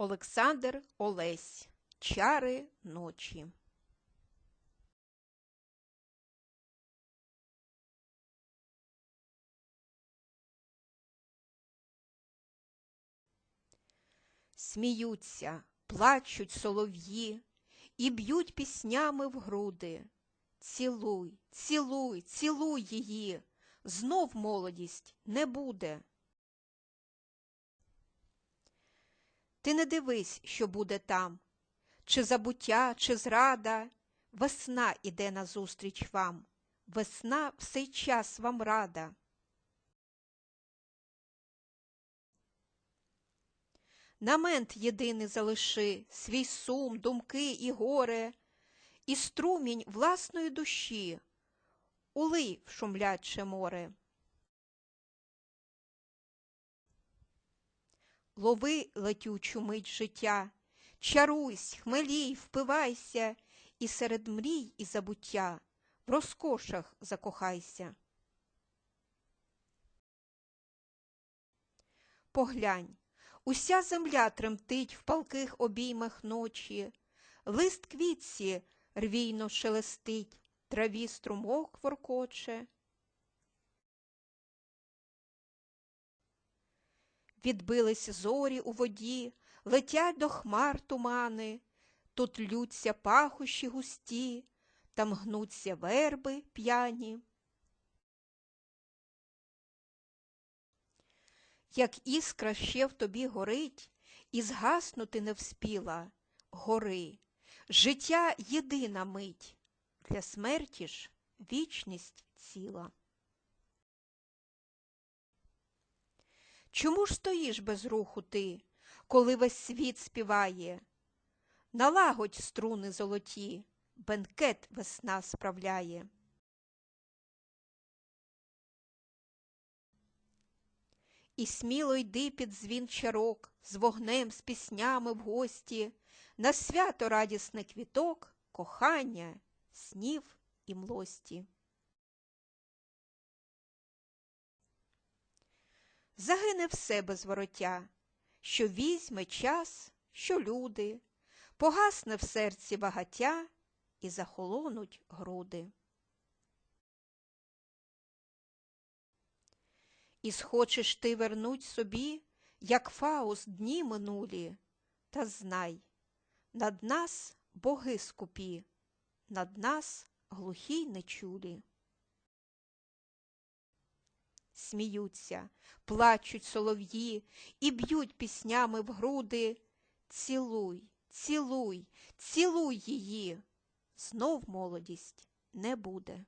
Олександр Олесь. Чари ночі. Сміються, плачуть солов'ї і б'ють піснями в груди. Цілуй, цілуй, цілуй її, знов молодість не буде. Ти не дивись, що буде там, чи забуття, чи зрада. Весна іде назустріч вам, весна в час вам рада. Намент єдиний залиши, свій сум, думки і горе, і струмінь власної душі, улий в шумляче море. Лови летючу мить життя, чаруйсь, хмелій, впивайся, і серед мрій і забуття в розкошах закохайся. Поглянь, уся земля тремтить в палких обіймах ночі, лист квітці рвійно шелестить, траві струмок воркоче. Відбились зорі у воді, летять до хмар тумани, тут лються пахощі густі, там гнуться верби п'яні. Як іскра ще в тобі горить, і згаснути не вспіла, гори, життя єдина мить, для смерті ж вічність ціла. Чому ж стоїш без руху ти, коли весь світ співає? Налагодь струни золоті, бенкет весна справляє. І сміло йди під дзвін чарок, з вогнем, з піснями в гості, на свято радісне квіток, кохання, снів і млості. Загине все без вороття, що візьме час, що люди, погасне в серці багаття і захолонуть груди. І схочеш ти вернуть собі, як Фауст дні минулі, та знай, над нас боги скупі, над нас глухі й нечулі. Сміються, плачуть солов'ї і б'ють піснями в груди. Цілуй, цілуй, цілуй її, знов молодість не буде.